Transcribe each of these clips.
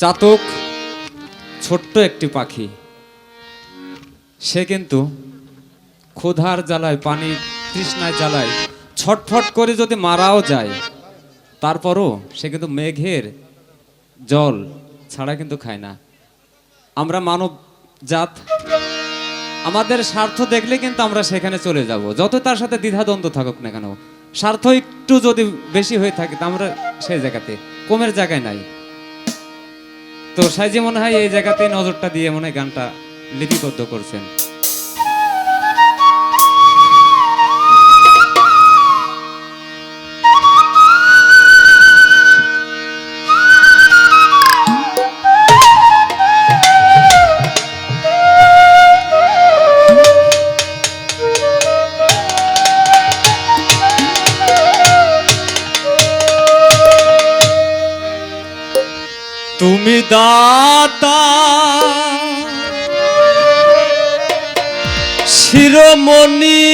চাতক ছোট্ট একটি পাখি। সে কিন্তু ক্ষুধার জ্বালায় পানি তৃষ্ণায় জ্বালায়, ছটফট করে যদি মারাও যায়, তারপরও সে কিন্তু মেঘের জল ছাড়া কিন্তু খায় না। আমরা মানব জাত আমাদের স্বার্থ দেখলে কিন্তু আমরা সেখানে চলে যাব। যত তার সাথে দ্বিধাদ্বন্দ্ব থাকুক না কেন, স্বার্থ একটু যদি বেশি হয়ে থাকে, তা আমরা সেই জায়গাতে, কমের জায়গায় নাই। তো সাইজি মনে হয় এই জায়গাতে নজরটা দিয়ে মনে হয় গানটা লিপিবদ্ধ করছেন। তুমি দাতা। শিরোমণি।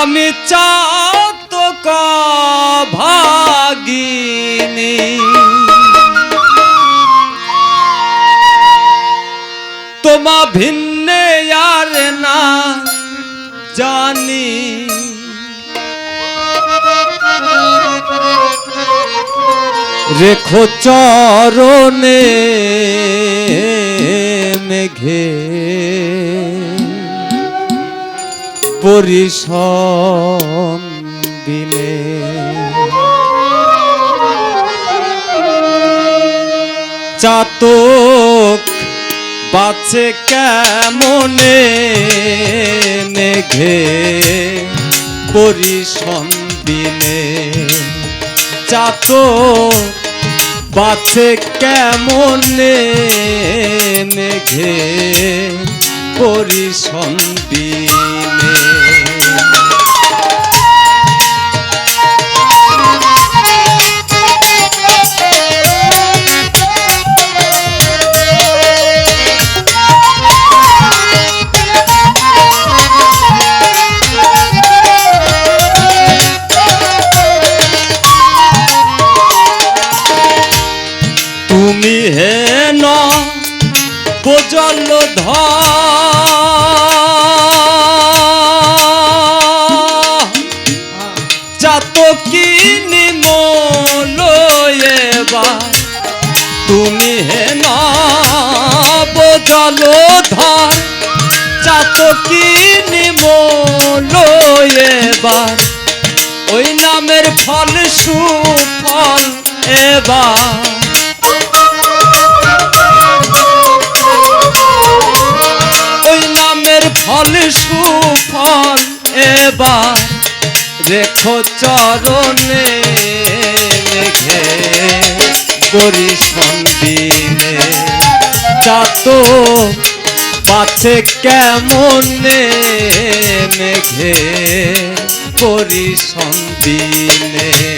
আমি চাতক ভাগিনী তোমা ভিন্নে আর রেখো চরণে মেঘে। পরিশন দিনে চাতক বাঁচে কেমনে মেঘে? পরিসন্দিনে চাত বাঁচে কেমনে মেঘে পরিসন্দিনে কি নিমল এবার তুমি হেন বোজল ধর। যাত কি নিমল এবার ওই নামের ফল সুফল এবার। ফল সুফল এবার রেখো চরণে মেঘে পরিসন্দিনে যাত পাছে কেমনে মেঘে পরিসন্দিনে তুমি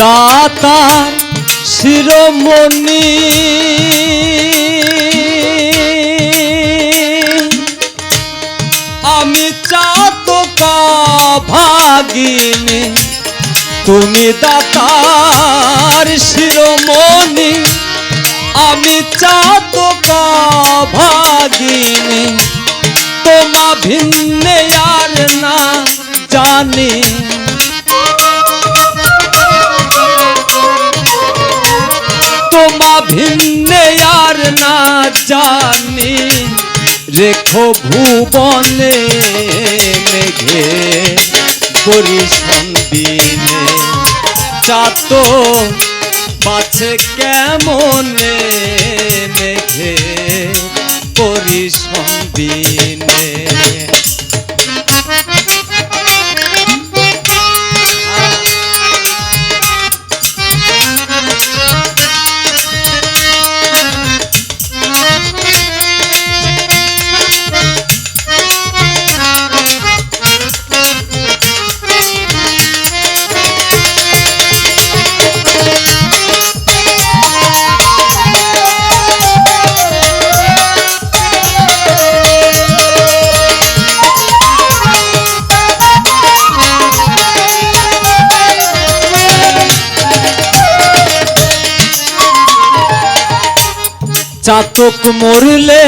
দাতা শিরোমণি। আমি চাতক ভাগিনী, তুমি দাতার শিরোমণি। আমি চাতক ভাগিনী, তোমা ভিন্নে আর না জানি। ভিন্নে আর না জানি রেখো ভুবনে মেঘে করিস দিনে চাত পাছে কেমনে মেঘে করিস দিনে চাতক মরলে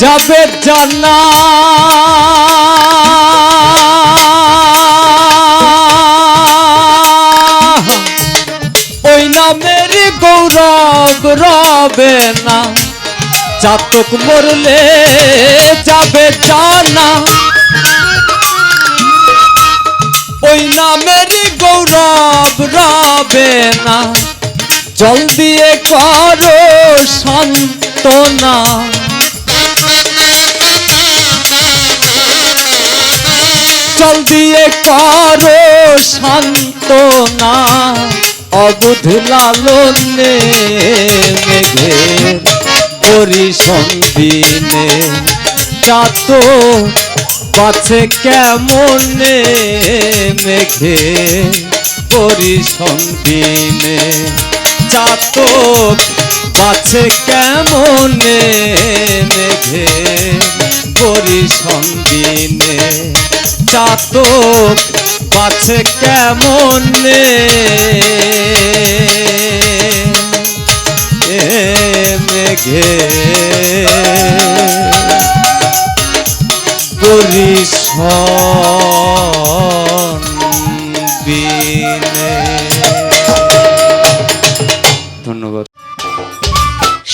যাবে জানা ওই নামের গৌরব রবে না। চাতক মরলে যাবে জানা ওই নামেরই গৌরব রবে না। জল দিয়ে করো সান্ত্বনা। জল দিয়ে করো সান্ত্বনা। অবুধ লালনে মেঘে পরিসন্দিনে চাত বাছে কেমনে মেঘে পরিসন্দিনে চাতক বাছে কেমনে মেঘে? পরিসন্দিনে চাতক বাছে কেমনে? মেঘে। পরিসন্দিনে